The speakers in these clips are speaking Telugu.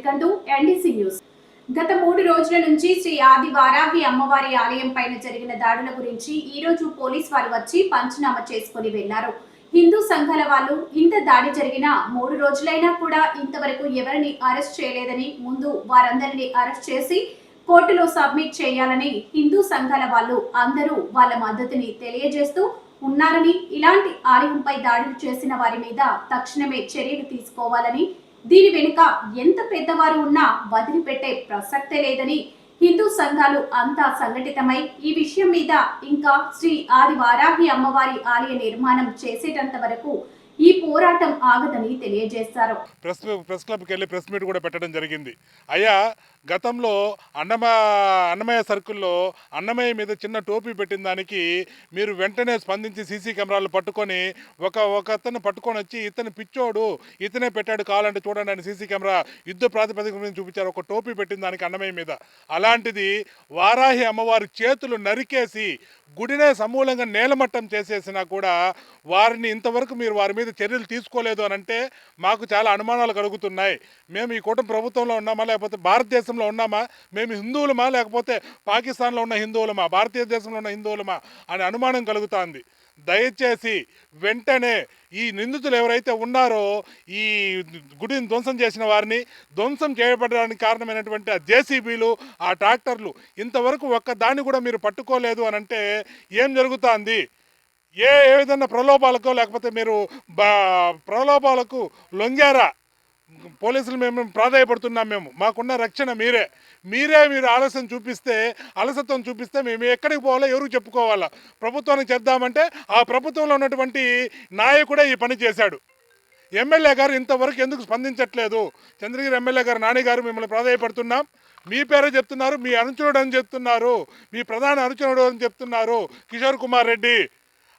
Welcome to NDC news. గత మూడు రోజుల నుంచి శ్రీ ఆది వారాహి అమ్మవారి ఆలయం పైన జరిగిన దాడుల గురించి ఈ రోజు పోలీస్ వారు వచ్చి పంచనామా చేసుకుని వెళ్ళారు. హిందూ సంఘాల వాళ్ళు ఇంత దాడి జరిగిన మూడు రోజులైనా కూడా ఇంతవరకు ఎవరిని అరెస్ట్ చేయలేదని ముందు వారందరినీ అరెస్ట్ చేసి కోర్టులో సబ్మిట్ చేయాలని హిందూ సంఘాల వాళ్ళు అందరూ వాళ్ళ మద్దతుని తెలియజేస్తూ ఉన్నారని ఇలాంటి ఆలయంపై దాడులు చేసిన వారి మీద తక్షణమే చర్యలు తీసుకోవాలని దీని వెనుక ఎంత పెద్దవారు ఉన్నా వదిలిపెట్టే ప్రసక్తే లేదని హిందూ సంఘాలు అంతా సంఘటితమై ఈ విషయం మీద ఇంకా శ్రీ ఆది వారాహి అమ్మవారి ఆలయ నిర్మాణం చేసేటంత వరకు ఈ పోరాటం ఆగదని తెలియజేశారు. ప్రెస్ ప్రెస్ క్లబ్కి వెళ్ళి ప్రెస్ మీట్ కూడా పెట్టడం జరిగింది. అయ్యా గతంలో అన్నమ అన్నమయ్య సర్కిల్లో అన్నమయ్య మీద చిన్న టోపీ పెట్టిన దానికి మీరు వెంటనే స్పందించి సీసీ కెమెరాలు పట్టుకొని ఒక ఒక అతను పట్టుకొని వచ్చి ఇతను పిచ్చోడు ఇతనే పెట్టాడు కావాలంటే చూడండి అని సీసీ కెమెరా యుద్ధ ప్రాతిపదిక మీద చూపించారు. ఒక టోపీ పెట్టిన దానికి అన్నమయ్య మీద. అలాంటిది వారాహి అమ్మవారి చేతులు నరికేసి గుడినే సమూలంగా నేలమట్టం చేసేసినా కూడా వారిని ఇంతవరకు మీరు వారి మీద చర్యలు తీసుకోలేదు అని అంటే మాకు చాలా అనుమానాలు కలుగుతున్నాయి. మేము ఈ కూటమి ప్రభుత్వంలో ఉన్నామా లేకపోతే భారతదేశం భారతదేశంలో ఉన్నామా? మేము హిందువులమా? లేకపోతే పాకిస్తాన్లో ఉన్న హిందువులమా? భారతీయ దేశంలో ఉన్న హిందువులమా? అనే అనుమానం కలుగుతుంది. దయచేసి వెంటనే ఈ నిందితులు ఎవరైతే ఉన్నారో ఈ గుడిని ధ్వంసం చేసిన వారిని ధ్వంసం చేయబడడానికి కారణమైనటువంటి ఆ జేసీబీలు ఆ ట్రాక్టర్లు ఇంతవరకు ఒక్క దాన్ని కూడా మీరు పట్టుకోలేదు అని అంటే ఏం జరుగుతుంది? ఏ ఏ విధంగా ప్రలోభాలకో లేకపోతే మీరు బా ప్రలోభాలకు లొంగారా? పోలీసులు మేము ప్రాధాయపడుతున్నాం మేము. మాకున్న రక్షణ మీరే. మీరే మీరు ఆలస్యం చూపిస్తే అలసత్వం చూపిస్తే మేము ఎక్కడికి పోవాలో ఎవరికి చెప్పుకోవాలా? ప్రభుత్వానికి చేద్దామంటే ఆ ప్రభుత్వంలో ఉన్నటువంటి నాయకుడే ఈ పని చేశాడు. ఎమ్మెల్యే గారు ఇంతవరకు ఎందుకు స్పందించట్లేదు? చంద్రగిరి ఎమ్మెల్యే గారు నాని గారు మిమ్మల్ని ప్రాధాయపడుతున్నాం. మీ పేరే చెప్తున్నారు మీ అనుచరుడు అని చెప్తున్నారు మీ ప్రధాన అనుచరుడు అని చెప్తున్నారు కిషోర్ కుమార్ రెడ్డి.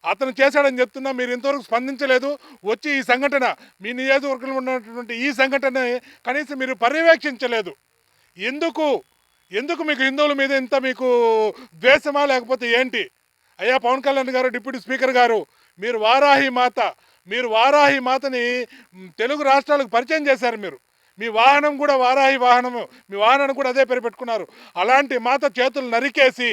అతను చేశాడని చెప్తున్నా మీరు ఇంతవరకు స్పందించలేదు. వచ్చి ఈ సంఘటన మీ నియోజకవర్గంలో ఉన్నటువంటి ఈ సంఘటన కనీసం మీరు పర్యవేక్షించలేదు. ఎందుకు? ఎందుకు మీకు హిందువుల మీద ఇంత మీకు ద్వేషమా లేకపోతే ఏంటి? అయ్యా పవన్ కళ్యాణ్ గారు డిప్యూటీ స్పీకర్ గారు మీరు వారాహి మాత మీరు వారాహి మాతని తెలుగు రాష్ట్రాలకు పరిచయం చేశారు మీరు. మీ వాహనం కూడా వారాహి వాహనము. మీ వాహనాన్ని కూడా అదే పేరు పెట్టుకున్నారు. అలాంటి మాత చేతులు నరికేసి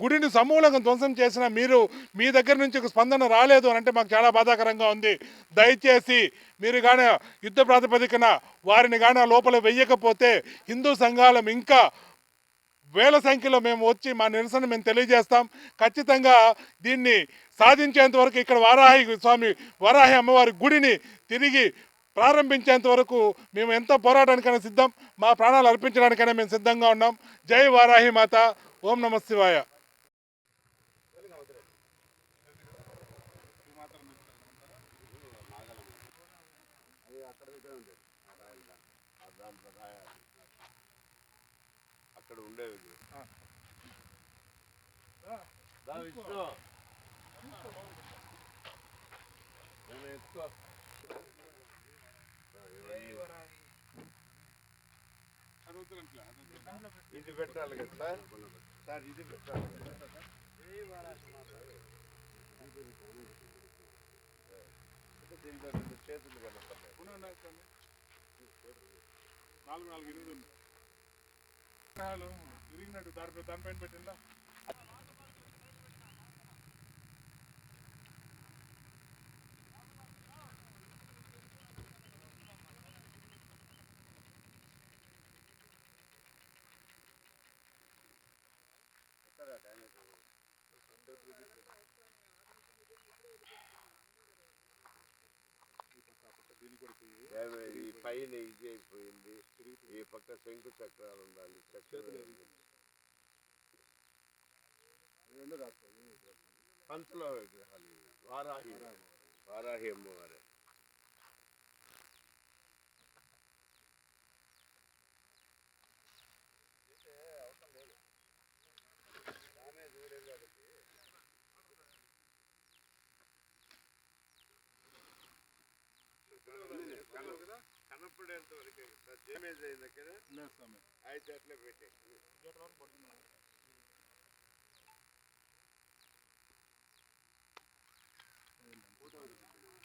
గుడిని సమూలంగా ధ్వంసం చేసిన మీరు మీ దగ్గర నుంచి ఒక స్పందన రాలేదు అని అంటే మాకు చాలా బాధాకరంగా ఉంది. దయచేసి మీరు కానీ యుద్ధ ప్రాతిపదికన వారిని కానీ లోపల వెయ్యకపోతే హిందూ సంఘాలం ఇంకా వేల సంఖ్యలో మేము వచ్చి మా నిరసన మేము తెలియజేస్తాం. ఖచ్చితంగా దీన్ని సాధించేంత వరకు ఇక్కడ వారాహి స్వామి వారాహి అమ్మవారి గుడిని తిరిగి ప్రారంభించేంత వరకు మేము ఎంత పోరాటానికైనా సిద్ధం మా ప్రాణాలు అర్పించడానికైనా మేము సిద్ధంగా ఉన్నాం. జై వారాహి మాత ఓం నమ శివాయ. అక్కడ ఉండేవి దా విష్ణు నేను ఎత్తుకో ఇది పెట్టాలి కదా సార్? ఇది పెట్టాలి దీంట్లో రెండు చేతులు కనపడలేదు నాలుగు నాలుగు ఎనిమిది ఉంది విగ్రహాలు విరిగినట్టు దాని దానిపైన పెట్టిందా? ఈ పైన ఇది అయిపోయింది ఈ పక్క శంకు చక్రాలు ఉండాలి చక్రాలు పంచలో విగ్రహాలు. వారాహి వారాహి అమ్మవారే. కనపడేంత వరకే డ్యామేజ్ అయింది కదా? అయితే అట్లే పెట్టే. చేస్తేనే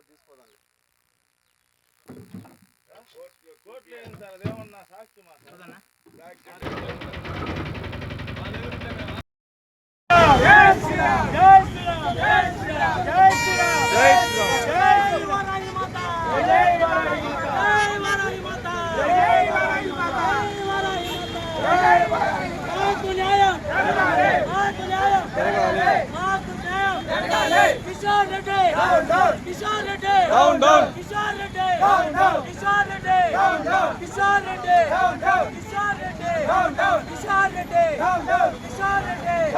ఎవరు తీసుకోదండి? కోర్టు లేదు సార్ సాక్షి. మా కిషోర్ రెడ్డి. కిషోర్ రెడ్డి. కిషోర్ రెడ్డి. కిషోర్ రెడ్డి. కిషోర్ రెడ్డి. కిషోర్ రెడ్డి. కిషోర్ రెడ్డి.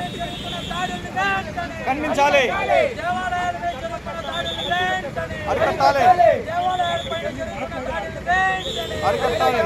జరుగుతున్న దాడుల్ని వెంటనే అరికట్టాలి. అరికట్టాలి.